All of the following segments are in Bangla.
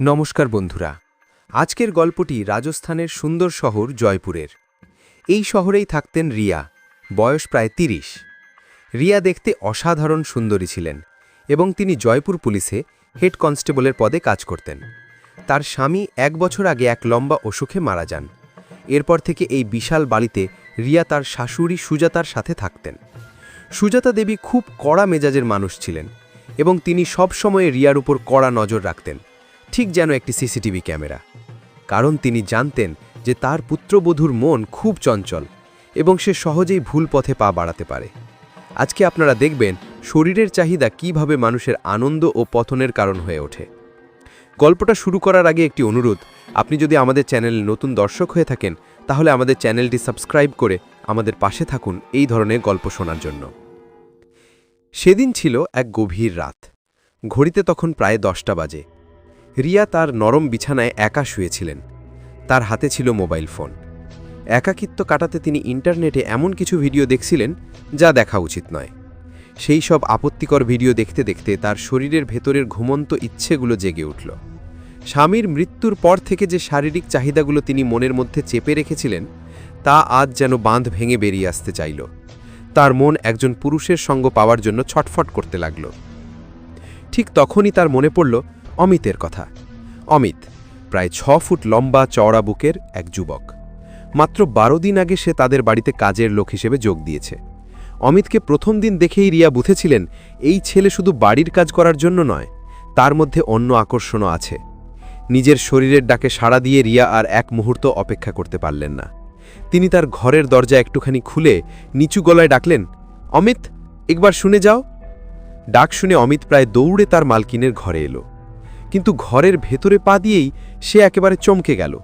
নমস্কার বন্ধুরা। আজকের গল্পটি রাজস্থানের সুন্দর শহর জয়পুরের। এই শহরেই থাকতেন রিয়া, বয়স প্রায় তিরিশ। রিয়া দেখতে অসাধারণ সুন্দরী ছিলেন এবং তিনি জয়পুর পুলিশে হেড কনস্টেবলের পদে কাজ করতেন। তার স্বামী এক বছর আগে এক লম্বা অসুখে মারা যান। এরপর থেকে এই বিশাল বাড়িতে রিয়া তার শাশুড়ি সুজাতার সাথে থাকতেন। সুজাতা দেবী খুব কড়া মেজাজের মানুষ ছিলেন এবং তিনি সব সময় রিয়ার উপর কড়া নজর রাখতেন। ঠিক যেন একটি সিসিটিভি ক্যামেরা। কারণ তিনি জানতেন যে তার পুত্রবধূর মন খুব চঞ্চল এবং সে সহজেই ভুল পথে পা বাড়াতে পারে। আজকে আপনারা দেখবেন শরীরের চাহিদা কীভাবে মানুষের আনন্দ ও পতনের কারণ হয়ে ওঠে। গল্পটা শুরু করার আগে একটি অনুরোধ, আপনি যদি আমাদের চ্যানেলে নতুন দর্শক হয়ে থাকেন, তাহলে আমাদের চ্যানেলটি সাবস্ক্রাইব করে আমাদের পাশে থাকুন এই ধরনের গল্প শোনার জন্য। সেদিন ছিল এক গভীর রাত। ঘড়িতে তখন প্রায় দশটা বাজে। রিয়া তার নরম বিছানায় একা শুয়েছিলেন। তার হাতে ছিল মোবাইল ফোন। একাকিত্ব কাটাতে তিনি ইন্টারনেটে এমন কিছু ভিডিও দেখছিলেন যা দেখা উচিত নয়। সেই সব আপত্তিকর ভিডিও দেখতে দেখতে তার শরীরের ভেতরের ঘুমন্ত ইচ্ছেগুলো জেগে উঠল। স্বামীর মৃত্যুর পর থেকে যে শারীরিক চাহিদাগুলো তিনি মনের মধ্যে চেপে রেখেছিলেন, তা আজ যেন বাঁধ ভেঙে বেরিয়ে আসতে চাইল। তার মন একজন পুরুষের সঙ্গ পাওয়ার জন্য ছটফট করতে লাগল। ঠিক তখনই তার মনে পড়ল অমিতের কথা। অমিত প্রায় ছ ফুট লম্বা চওড়া বুকের এক যুবক। মাত্র বারো দিন আগে সে তাদের বাড়িতে কাজের লোক হিসেবে যোগ দিয়েছে। অমিতকে প্রথম দিন দেখেই রিয়া বুঝেছিলেন, এই ছেলে শুধু বাড়ির কাজ করার জন্য নয়, তার মধ্যে অন্য আকর্ষণও আছে। নিজের শরীরের ডাকে সাড়া দিয়ে রিয়া আর এক মুহূর্ত অপেক্ষা করতে পারলেন না। তিনি তার ঘরের দরজা একটুখানি খুলে নিচু গলায় ডাকলেন, অমিত, একবার শুনে যাও। ডাক শুনে অমিত প্রায় দৌড়ে তার মালকিনের ঘরে এলো। কিন্তু ঘরের ভেতরে পা দিয়েই সে একেবারে চমকে গেল।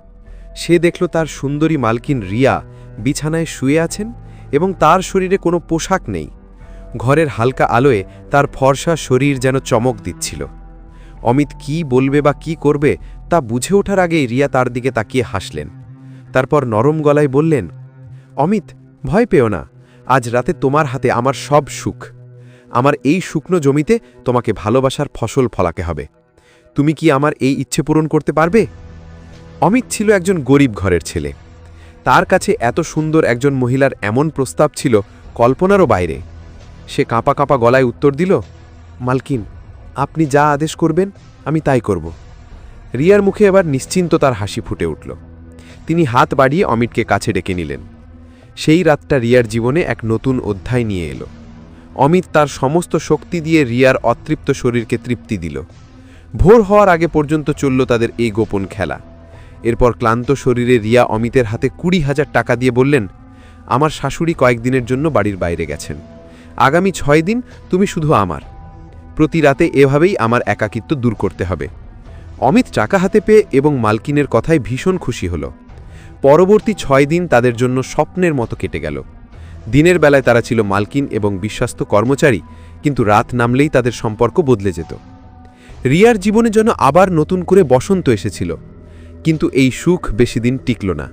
সে দেখল তার সুন্দরী মালকিন রিয়া বিছানায় শুয়ে আছেন এবং তার শরীরে কোনো পোশাক নেই। ঘরের হালকা আলোয় তার ফর্সা শরীর যেন চমক দিচ্ছিল। অমিত কি বলবে বা কি করবে তা বুঝে ওঠার আগেই রিয়া তার দিকে তাকিয়ে হাসলেন। তারপর নরম গলায় বললেন, অমিত, ভয় পেও না। আজ রাতে তোমার হাতে আমার সব সুখ। আমার এই শুকনো জমিতে তোমাকে ভালোবাসার ফসল ফলাকে হবে। তুমি কি আমার এই ইচ্ছে পূরণ করতে পারবে? অমিত ছিল একজন গরিব ঘরের ছেলে। তার কাছে এত সুন্দর একজন মহিলার এমন প্রস্তাব ছিল কল্পনারও বাইরে। সে কাঁপা কাঁপা গলায় উত্তর দিল, মালকিন, আপনি যা আদেশ করবেন, আমি তাই করব। রিয়ার মুখে এবার নিশ্চিন্ত তার হাসি ফুটে উঠল। তিনি হাত বাড়িয়ে অমিতকে কাছে ডেকে নিলেন। সেই রাতটা রিয়ার জীবনে এক নতুন অধ্যায় নিয়ে এলো। অমিত তার সমস্ত শক্তি দিয়ে রিয়ার অতৃপ্ত শরীরকে তৃপ্তি দিল। ভোর হওয়ার আগে পর্যন্ত চলল তাদের এই গোপন খেলা। এরপর ক্লান্ত শরীরে রিয়া অমিতের হাতে কুড়ি হাজার টাকা দিয়ে বললেন, আমার শাশুড়ি কয়েকদিনের জন্য বাড়ির বাইরে গেছেন। আগামী ছয় দিন তুমি শুধু আমার। প্রতি রাতে এভাবেই আমার একাকিত্ব দূর করতে হবে। অমিত টাকা হাতে পেয়ে এবং মালকিনের কথায় ভীষণ খুশি হল। পরবর্তী ছয় দিন তাদের জন্য স্বপ্নের মতো কেটে গেল। দিনের বেলায় তারা ছিল মালকিন এবং বিশ্বাস্ত কর্মচারী, কিন্তু রাত নামলেই তাদের সম্পর্ক বদলে যেত। রিয়ার জীবনে যেন আবার নতুন করে বসন্ত এসেছিল। কিন্তু এই সুখ বেশি দিন টিকল না।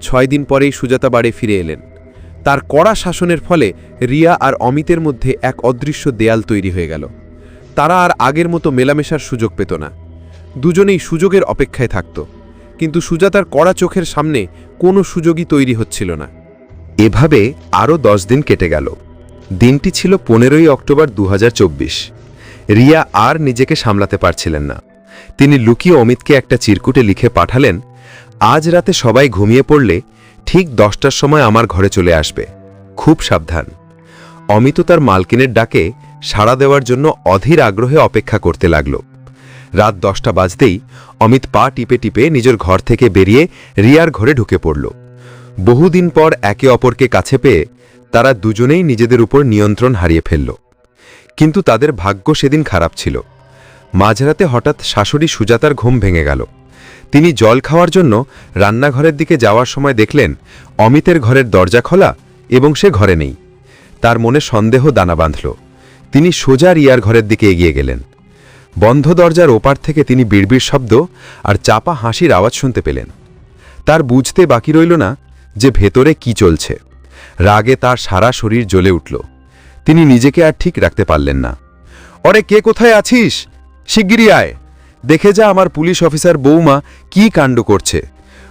ছয় দিন পরেই সুজাতা বাড়ি ফিরে এলেন। তার কড়া শাসনের ফলে রিয়া আর অমিতের মধ্যে এক অদৃশ্য দেয়াল তৈরি হয়ে গেল। তারা আর আগের মতো মেলামেশার সুযোগ পেত না। দুজনেই সুযোগের অপেক্ষায় থাকত। কিন্তু সুজাতার কড়া চোখের সামনে কোনো সুযোগই তৈরি হচ্ছিল না। এভাবে আরও দশ দিন কেটে গেল। দিনটি ছিল পনেরোই অক্টোবর দু হাজার চব্বিশ। রিয়া আর নিজেকে সামলাতে পারছিলেন না। তিনি লুকিয়ে অমিতকে একটা চিরকুটে লিখে পাঠালেন, আজ রাতে সবাই ঘুমিয়ে পড়লে ঠিক দশটার সময় আমার ঘরে চলে আসবে। খুব সাবধান। অমিত তার মালকিনের ডাকে সাড়া দেওয়ার জন্য অধীর আগ্রহে অপেক্ষা করতে লাগল। রাত দশটা বাজতেই অমিত পা টিপে টিপে নিজের ঘর থেকে বেরিয়ে রিয়ার ঘরে ঢুকে পড়ল। বহুদিন পর একে অপরকে কাছে পেয়ে তারা দুজনেই নিজেদের উপর নিয়ন্ত্রণ হারিয়ে ফেলল। কিন্তু তাদের ভাগ্য সেদিন খারাপ ছিল। মাঝরাতে হঠাৎ শাশুড়ি সুজাতার ঘুম ভেঙে গেল। তিনি জল খাওয়ার জন্য রান্নাঘরের দিকে যাওয়ার সময় দেখলেন অমিতের ঘরের দরজা খোলা এবং সে ঘরে নেই। তার মনে সন্দেহ দানা বাঁধল। তিনি সোজা রিয়ার ঘরের দিকে এগিয়ে গেলেন। বন্ধ দরজার ওপার থেকে তিনি বিড়বিড় শব্দ আর চাপা হাসির আওয়াজ শুনতে পেলেন। তার বুঝতে বাকি রইল না যে ভেতরে কি চলছে। রাগে তার সারা শরীর জ্বলে উঠল। তিনি নিজেকে আর ঠিক রাখতে পারলেন না। অরে, কে কোথায় আছিস? শিগগিরই আয়। দেখে যা আমার পুলিশ অফিসার বৌমা কি কাণ্ড করছে,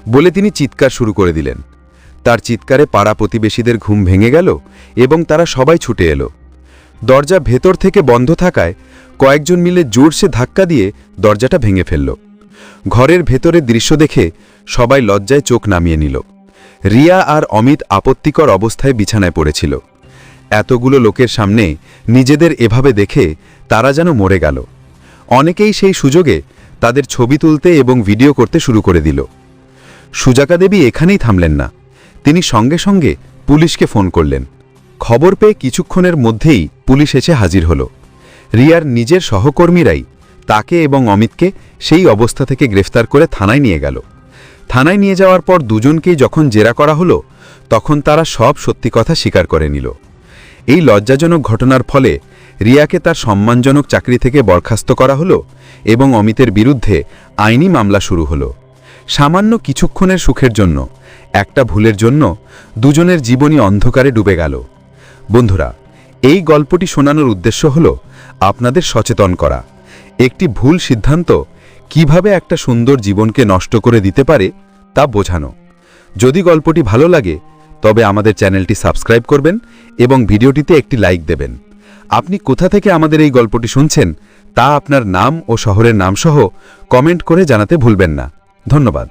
বলে তিনি চিৎকার শুরু করে দিলেন। তার চিৎকারে পাড়া প্রতিবেশীদের ঘুম ভেঙে গেল এবং তারা সবাই ছুটে এলো। দরজা ভেতর থেকে বন্ধ থাকায় কয়েকজন মিলে জোরসে ধাক্কা দিয়ে দরজাটা ভেঙে ফেলল। ঘরের ভেতরের দৃশ্য দেখে সবাই লজ্জায় চোখ নামিয়ে নিল। রিয়া আর অমিত আপত্তিকর অবস্থায় বিছানায় পড়েছিল। এতগুলো লোকের সামনে নিজেদের এভাবে দেখে তারা যেন মরে গেল। অনেকেই সেই সুযোগে তাদের ছবি তুলতে এবং ভিডিও করতে শুরু করে দিল। সুজাকা দেবী এখানেই থামলেন না। তিনি সঙ্গে সঙ্গে পুলিশকে ফোন করলেন। খবর পেয়ে কিছুক্ষণের মধ্যেই পুলিশ এসে হাজির হল। রিয়ার নিজের সহকর্মীরাই তাকে এবং অমিতকে সেই অবস্থা থেকে গ্রেফতার করে থানায় নিয়ে গেল। থানায় নিয়ে যাওয়ার পর দুজনকেই যখন জেরা করা হলো, তখন তারা সব সত্যি কথা স্বীকার করে নিল। এই লজ্জাজনক ঘটনার ফলে রিয়াকে তার সম্মানজনক চাকরি থেকে বরখাস্ত করা হলো এবং অমিতের বিরুদ্ধে আইনি মামলা শুরু হলো। সামান্য কিছুক্ষণের সুখের জন্য, একটা ভুলের জন্য দুজনের জীবনই অন্ধকারে ডুবে গেল। বন্ধুরা, এই গল্পটি শোনানোর উদ্দেশ্য হল আপনাদের সচেতন করা। একটি ভুল সিদ্ধান্ত কীভাবে একটা সুন্দর জীবনকে নষ্ট করে দিতে পারে তা বোঝানো। যদি গল্পটি ভালো লাগে তবে আমাদের চ্যানেলটি সাবস্ক্রাইব করবেন এবং ভিডিওটিতে একটি লাইক দেবেন। আপনি কোথা থেকে আমাদের এই গল্পটি শুনছেন তা আপনার নাম ও শহরের নামসহ কমেন্ট করে জানাতে ভুলবেন না। ধন্যবাদ।